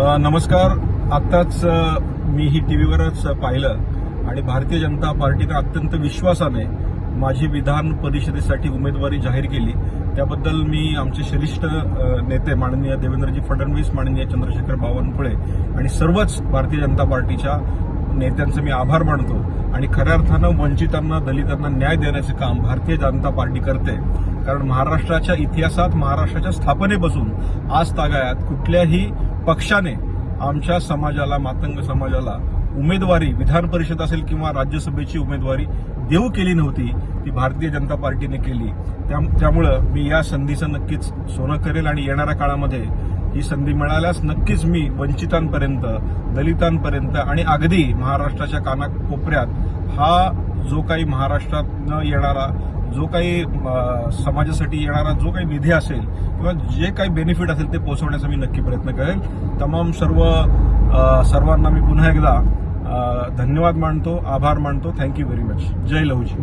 नमस्कार. आत्ताच मी ही टीव्हीवरच पाहिलं आणि भारतीय जनता पार्टीनं अत्यंत विश्वासाने माझी विधान परिषदेसाठी उमेदवारी जाहीर केली. त्याबद्दल मी आमचे श्रेष्ठ नेते माननीय देवेंद्रजी फडणवीस माननीय चंद्रशेखर बावनकुळे आणि सर्वच भारतीय जनता पार्टीच्या नेत्यांचे मी आभार मानतो आणि खऱ्या अर्थानं वंचितांना दलितांना न्याय देण्याचं काम भारतीय जनता पार्टी करते. कारण महाराष्ट्राच्या इतिहासात महाराष्ट्राच्या स्थापनेपासून आज तागायत कुठल्याही पक्षाने आमच्या समाजाला मातंग समाजाला उमेदवारी विधान परिषद असेल किंवा राज्यसभेची उमेदवारी देऊ केली नव्हती ती भारतीय जनता पार्टीने केली. त्या- त्यामुळं मी या संधीचं नक्कीच सोनं करेल आणि येणाऱ्या काळामध्ये ही संधी मिळाल्यास नक्कीच मी वंचितांपर्यंत दलितांपर्यंत आणि अगदी महाराष्ट्राच्या कानाकोपऱ्यात हा जो काही महाराष्ट्रातनं येणारा जो काही समाजासाठी येणारा जो काही निधी असेल किंवा जे काही बेनिफिट असेल ते पोहोचवण्याचा मी नक्की प्रयत्न करेल. तमाम सर्व सर्वांना मी पुन्हा एकदा धन्यवाद मानतो आभार मानतो. थँक्यू व्हेरी मच जय लहूजी.